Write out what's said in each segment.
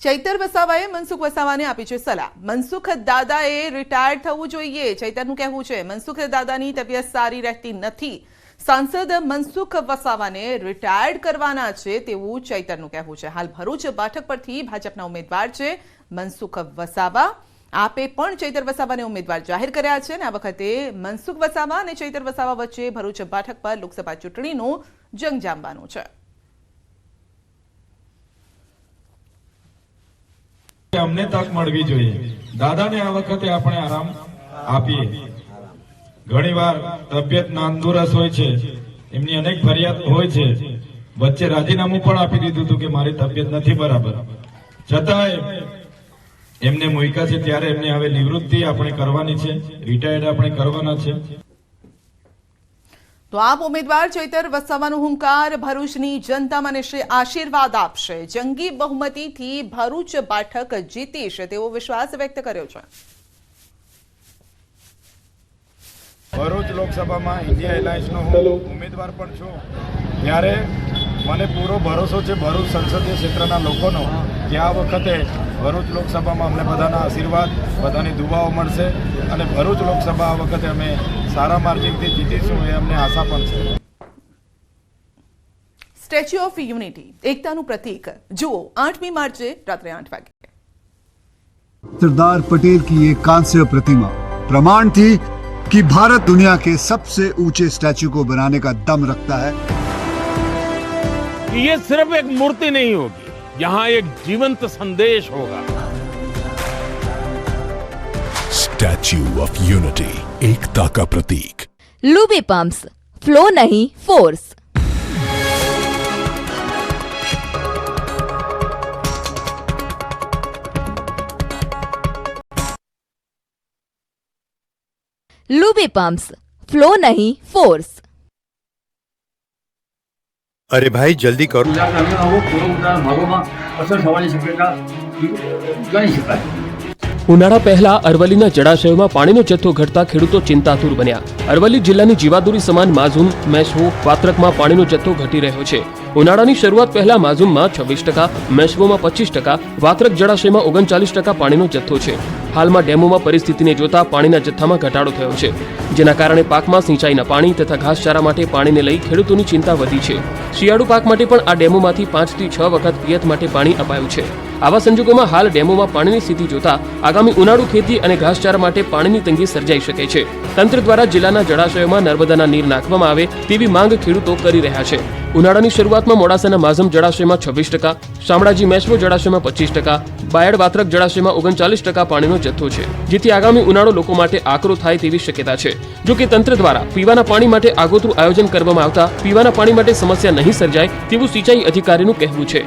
ચૈતર વસાવાએ મનસુખ વસાવાને આપી છે સલાહ. મનસુખ દાદાએ રિટાયર્ડ થવું જોઈએ. ચૈતરનું કહેવું છે, મનસુખ દાદાની તબિયત સારી રહેતી નથી. સાંસદ મનસુખ વસાવાને રિટાયર્ડ કરવાના છે તેવું ચૈતરનું કહેવું છે. હાલ ભરૂચ બેઠક પરથી ભાજપના ઉમેદવાર છે મનસુખ વસાવા. આપે પણ ચૈતર વસાવાને ઉમેદવાર જાહેર કર્યા છે અને આ વખતે મનસુખ વસાવા અને ચૈતર વસાવા વચ્ચે ભરૂચ બેઠક પર લોકસભા ચૂંટણીનું જંગ જામવાનું છે. અમને તક મળવી જોઈએ. દાદાને આ વખતે આપણે આરામ આપીએ. ઘણીવાર તબિયત નાંદુરસ હોય છે. એમની અનેક ફરિયાદ હોય છે. વચ્ચે રાજીનામું પણ આપી દીધું હતું કે મારી તબિયત નથી બરાબર. છતાંય એમને મૂક્યા છે ત્યારે એમને હવે નિવૃત્તિ આપણે કરવાની છે. રિટાયર્ડ આપણે કરવાના છે. તો આપ ઉમેદવાર ચૈતર વસાવાનો હુંકાર ભરૂચની જનતા મને શ્રી આશીર્વાદ આપશે. જંગી બહુમતીથી ભરૂચ બેઠક જીતીશ તેવો વિશ્વાસ વ્યક્ત કર્યો છે. ભરૂચ લોકસભામાં ઇન્ડિયા એલાયન્સનો હું ઉમેદવાર પણ છું. ત્યારે મને પૂરો ભરોસો છે ભરૂચ સંસદીય ક્ષેત્રના લોકોનો કે આ વખતે ભરૂચ લોકસભામાં અમને બધાના આશીર્વાદ બધાની દુવાઓ મળશે. અને ભરૂચ લોકસભા આ વખતે અમે સારા માર્જિનથી જીતીશું એ અમને આશા પણ છે સ્ટેચ્યુ ઓફ યુનિટી એકતાનું પ્રતીક જુઓ આઠમી માર્ચે રાત્રે આઠ વાગે सरदार पटेल की ये कांस्य प्रतिमा प्रमाण थी कि भारत दुनिया के सबसे ऊंचे स्टैच्यू को बनाने का दम रखता है कि ये सिर्फ एक मूर्ति नहीं होगी यहाँ एक जीवंत संदेश होगा स्टैच्यू ऑफ यूनिटी एकता का प्रतीक। लुबी पंप्स फ्लो नहीं फोर्स। लुबी पंप्स फ्लो नहीं फोर्स। अरे भाई जल्दी करो। ઉનાળા પહેલા અરવલ્લીના જળાશયોમાં પાણીનો જથ્થો ઘટતા ખેડૂતો ચિંતાતુર બન્યા. અરવલ્લી જિલ્લાની જીવાદોરી સમાન માઝુમ મેસવો વાત્રકમાં પાણીનો જથ્થો ઘટી રહ્યો છે. ઉનાળાની શરૂઆત પહેલા માઝુમમાં છવ્વીસ ટકા મેસવોમાં પચીસ ટકા, વાત્રક જળાશયમાં ઓગણચાલીસ ટકા પાણીનો જથ્થો છે. હાલમાં ડેમોમાં પરિસ્થિતિને જોતા પાણીના જથ્થામાં ઘટાડો થયો છે, જેના કારણે પાકમાં સિંચાઈના પાણી તથા ઘાસચારા માટે પાણીને લઈ ખેડૂતોની ચિંતા વધી છે. શિયાળુ પાક માટે પણ આ ડેમોમાંથી પાંચથી છ વખત પિયત માટે પાણી અપાયું છે. આવા સંજોગોમાં હાલ ડેમોમાં પાણીની સ્થિતિ જોતા આગામી ઉનાળુ ખેતી અને ઘાસચારા માટે પાણીની તંગી સર્જાઈ શકે છે. તંત્ર દ્વારા જિલ્લાના જળાશયોમાં નર્મદાના નીર નાખવામાં આવે તેવી માંગ ખેડૂતો કરી રહ્યા છે. ઉનાળાની શરૂઆતમાં મોડાસાના માઝમ જળાશયમાં છવ્વીસ ટકા, શામળાજી મેશ્વો જળાશયમાં પચીસ ટકા, બાયડ વાત્રક જળાશયમાં ઓગણચાલીસ ટકા પાણીનો જથ્થો છે, જેથી આગામી ઉનાળો લોકો માટે આકરો થાય તેવી શક્યતા છે. જો કે તંત્ર દ્વારા પીવાના પાણી માટે આગોતરું આયોજન કરવામાં આવતા પીવાના પાણી માટે સમસ્યા નહીં સર્જાય તેવું સિંચાઈ અધિકારીનું કહેવું છે.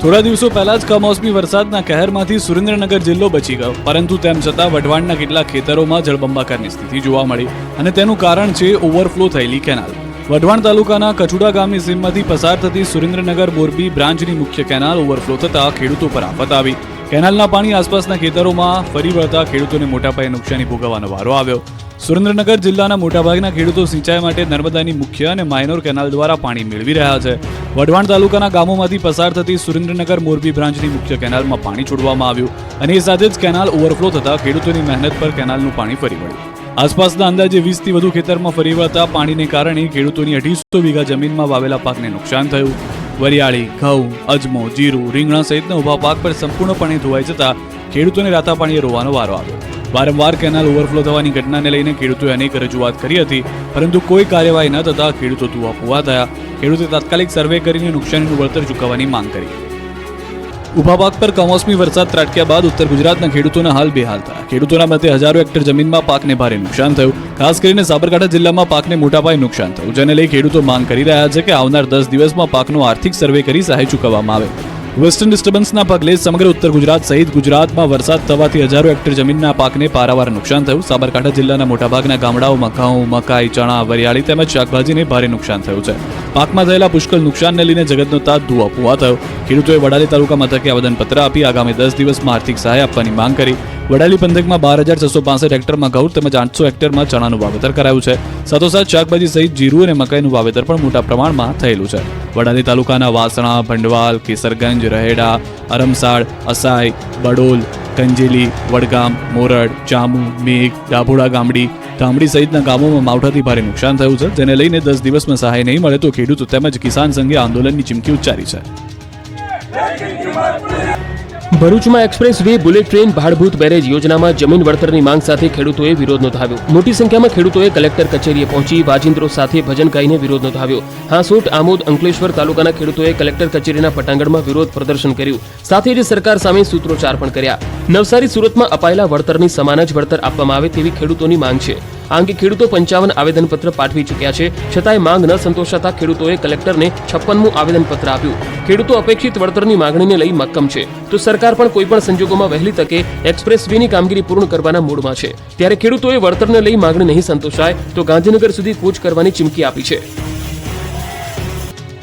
થોડા દિવસો પહેલા જ કમોસમી વરસાદના કહેરમાંથી સુરેન્દ્રનગર જિલ્લો બચી ગયો, પરંતુ તેમ છતાં વઢવાણના કેટલાક ખેતરોમાં જળબંબાકારની સ્થિતિ જોવા મળી અને તેનું કારણ છે ઓવરફ્લો થયેલી કેનાલ. વઢવાણ તાલુકાના કચુડા ગામની સીમમાંથી પસાર થતી સુરેન્દ્રનગર મોરબી બ્રાન્ચની મુખ્ય કેનાલ ઓવરફ્લો થતાં ખેડૂતો પર આફત આવી. કેનાલના પાણી આસપાસના ખેતરોમાં ફરી વળતા ખેડૂતોને મોટા પાયે નુકસાની ભોગવવાનો વારો આવ્યો. સુરેન્દ્રનગર જિલ્લાના મોટાભાગના ખેડૂતો સિંચાઈ માટે નર્મદાની મુખ્ય અને માઇનોર કેનાલ દ્વારા પાણી મેળવી રહ્યા છે. વઢવાણ તાલુકાના ગામોમાંથી પસાર થતી સુરેન્દ્રનગર મોરબી બ્રાન્ચની મુખ્ય કેનાલમાં પાણી છોડવામાં આવ્યું અને એ સાથે જ કેનાલ ઓવરફ્લો થતાં ખેડૂતોની મહેનત પર કેનાલનું પાણી ફરી વળ્યું. આસપાસના અંદાજે વીસથી વધુ ખેતરમાં ફરી વળતા પાણીને કારણે ખેડૂતોની અઢીસો વીઘા જમીનમાં વાવેલા પાકને નુકસાન થયું. વરિયાળી, ઘઉં, અજમો, જીરું, રીંગણા સહિતના ઊભા પાક પર સંપૂર્ણપણે ધોવાઈ જતા ખેડૂતોને રાતા પાણીએ રોવાનો વારો આવ્યો. વારંવાર કેનાલ ઓવરફ્લો થવાની ઘટનાને લઈને ખેડૂતોએ અનેક રજૂઆત કરી હતી, પરંતુ કોઈ કાર્યવાહી ન થતા ખેડૂતો તુવાપુવા થયા. ખેડૂતે તાત્કાલિક સર્વે કરીને નુકસાનીનું વળતર ચૂકવવાની માંગ કરી. ઊભા પાક પર કમોસમી વરસાદ ત્રાટક્યા બાદ ઉત્તર ગુજરાતના ખેડૂતોના હાલ બેહાલ થયા. ખેડૂતોના મતે હજારો હેક્ટર જમીનમાં પાકને ભારે નુકસાન થયું. ખાસ કરીને સાબરકાંઠા જિલ્લામાં પાકને મોટા પાયે નુકસાન થયું, જેને લઈ ખેડૂતો માંગ કરી રહ્યા છે કે આવનાર દસ દિવસમાં પાકનો આર્થિક સર્વે કરી સહાય ચૂકવવામાં આવે. વેસ્ટર્ન ડિસ્ટર્બન્સના પગલે સમગ્ર ઉત્તર ગુજરાત સહિત ગુજરાતમાં વરસાદ થવાથી હજારો હેક્ટર જમીનના પાકને પારાવાર નુકસાન થયું. સાબરકાંઠા જિલ્લાના મોટાભાગના ગામડાઓમાં ઘઉં મકાઈ, ચણા, વરિયાળી તેમજ શાકભાજીને ભારે નુકસાન થયું છે. પાકમાં થયેલા પુષ્કળ નુકસાનને લઈને જગતનો તાત ધુઆપુઆ થયો. ખેડૂતોએ વડાલી તાલુકા મથકે આવેદનપત્ર આપી આગામી દસ દિવસમાં આર્થિક સહાય આપવાની માંગ કરી. વડાલી પંથકમાં બાર હજાર છસો પાસઠ હેક્ટરમાં ઘઉં તેમજ આઠસો હેક્ટરમાં ચણાનું વાવેતર કરાયું છે. સાથોસાથ શાકભાજી સહિત જીરું અને મકાઈનું વાવેતર પણ મોટા પ્રમાણમાં થયેલું છે. વડાલી તાલુકાના વાસણા, ભંડવાલ, કેસરગંજ, રહેડા અરમસાડ અસાઈ, બડોલ, કંજેલી, વડગામ, મોરડ, ચામુ, મેઘ, ડાભોડા ગામડી ધામડી સહિતના ગામોમાં માવઠાથી ભારે નુકસાન થયું છે. જેને લઈને દસ દિવસમાં સહાય નહીં મળે તો ખેડૂતો તેમજ કિસાન સંઘે આંદોલનની ચીમકી ઉચ્ચારી છે. ભરૂચમાં expressway bullet train Bhadbhut barrage યોજનામાં જમીન વળતરની માંગ સાથે ખેડૂતોએ વિરોધ નોંધાવ્યો. મોટી સંખ્યામાં ખેડૂતોએ કલેક્ટર કચેરીએ પહોંચી વાજિંત્રો સાથે ભજન ગાઈને વિરોધ નોંધાવ્યો. હાંસોટ, આમોદ, અંકલેશ્વર તાલુકાના ખેડૂતોએ કલેક્ટર કચેરીના પટાંગણમાં વિરોધ પ્રદર્શન કર્યું. સાથે જ સરકાર સામે સૂત્રોચ્ચાર પણ કર્યા. નવસારી સુરતમાં અપાયેલા વળતરની સમાન જ વળતર આપવામાં આવે તેવી ખેડૂતોની માંગ છે. આ અંગે ખેડૂતો પંચાવન આવેદનપત્ર પાઠવી ચૂક્યા છે. છતાંય માંગ ન સંતોષાતા ખેડૂતોએ કલેક્ટરને છપ્પનમું આવેદનપત્ર આપ્યું. ખેડૂતો અપેક્ષિત વળતરની માંગણીને લઈ મક્કમ છે. તો સરકાર પણ કોઈપણ સંજોગોમાં વહેલી તકે એક્સપ્રેસ વેની કામગીરી પૂર્ણ કરવાના મૂડમાં છે. ત્યારે ખેડૂતોએ વળતરને લઈ માંગણી નહીં સંતોષાય, તો ગાંધીનગર સુધી કૂચ કરવાની ચીમકી આપી છે.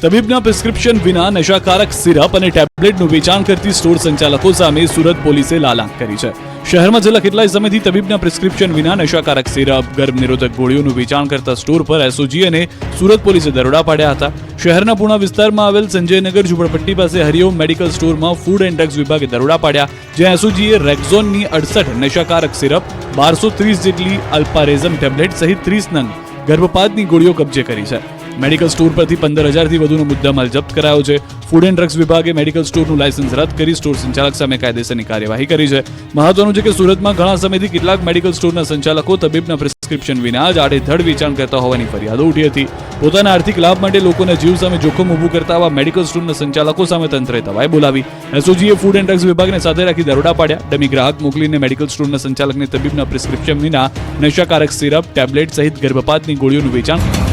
તબીબના પ્રિસ્ક્રિપ્શન વિના નશાકારક સિરપ અને ટેબ્લેટનું વેચાણ કરતી સ્ટોર સંચાલકો સામે સુરત પોલીસે લાલાંક કરી છે. શહેરમાં છેલ્લા કેટલાય સમયથી તબીબના પ્રિસ્ક્રિપ્શન વિના નશાકારક સિરપ, ગર્ભ નિરોધક ગોળીઓનું વેચાણ કરતા સ્ટોર પર એસઓજી અને સુરત પોલીસે દરોડા પાડ્યા હતા. શહેરના પૂણા વિસ્તારમાં આવેલ સંજયનગર ઝુંપડપટ્ટી પાસે હરિઓમ મેડિકલ સ્ટોરમાં ફૂડ એન્ડ ડ્રગ્સ વિભાગે દરોડા પાડ્યા, જ્યાં એસઓજીએ રેક્ઝોનની અડસઠ નશાકારક સિરપ, બારસો ત્રીસ જેટલી અલ્પારેઝમ ટેબ્લેટ સહિત ત્રીસ નંગ ગર્ભપાતની ગોળીઓ કબજે કરી છે. મેડિકલ સ્ટોર પરથી પંદર હજારથી વધુનો મુદ્દામાલ જપ્ત કરાયો છે. ફૂડ એન્ડ ડ્રગ્સ વિભાગે મેડિકલ સ્ટોરનું લાયસન્સ રદ કરી સ્ટોર સંચાલક સામે કાયદેસરની કાર્યવાહી કરી છે. મહત્વનું છે કે સુરતમાં ઘણા સમયથી કેટલાક મેડિકલ સ્ટોરના સંચાલકો તબીબના પ્રિસ્ક્રિપ્શન વિના જ આડેધડ વેચાણ કરતા હોવાની ફરિયાદો ઉઠી હતી. પોતાના આર્થિક લાભ માટે લોકોના જીવ સામે જોખમ ઊભું કરતા આવા મેડિકલ સ્ટોરના સંચાલકો સામે તંત્રએ તવાઈ બોલાવી. એસઓજીએ ફૂડ એન્ડ ડ્રગ્સ વિભાગને સાથે રાખી દરોડા પાડ્યા. ડમી ગ્રાહક મોકલીને મેડિકલ સ્ટોરના સંચાલકને તબીબના પ્રિસ્ક્રિપ્શન વિના નશાકારક સિરપ, ટેબ્લેટ સહિત ગર્ભપાતની ગોળીઓનું વેચાણ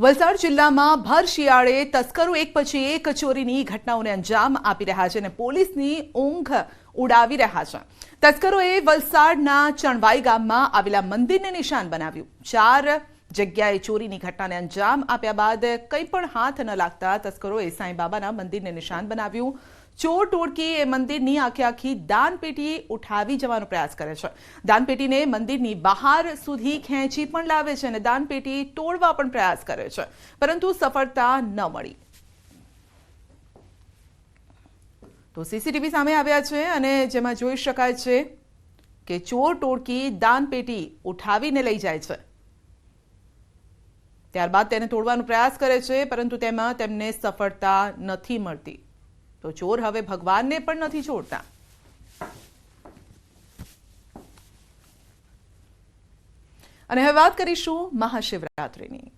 વલસાડ જિલ્લામાં ભર શિયાળે તસ્કરો એક પછી એક ચોરીની ઘટનાઓને અંજામ આપી રહ્યા છે અને પોલીસની ઊંઘ ઉડાવી રહ્યા છે. તસ્કરોએ વલસાડના ચણવાઈ ગામમાં આવેલા મંદિરને નિશાન બનાવ્યું. ચાર જગ્યાએ ચોરીની ઘટનાને અંજામ આપ્યા બાદ કંઈ પણ હાથ ન લાગતા તસ્કરોએ સાંઈબાબાના મંદિરને નિશાન બનાવ્યું. ચોર ટોળકી એ મંદિરની આખી આખી દાનપેટી ઉઠાવી જવાનો પ્રયાસ કરે છે. દાનપેટીને મંદિરની બહાર સુધી ખેંચી પણ લાવે છે અને દાનપેટી તોડવા પણ પ્રયાસ કરે છે. પરંતુ સફળતા ન મળી. તો સીસીટીવી સામે આવ્યા છે અને જેમાં જોઈ શકાય છે કે ચોર ટોળકી દાનપેટી ઉઠાવીને લઈ જાય છે. ત્યારબાદ તેને તોડવાનો પ્રયાસ કરે છે, પરંતુ તેમાં તેમને સફળતા નથી મળતી. તો ચોર હવે ભગવાનને પણ નથી છોડતા. અને હવે વાત કરીશું મહાશિવરાત્રિની.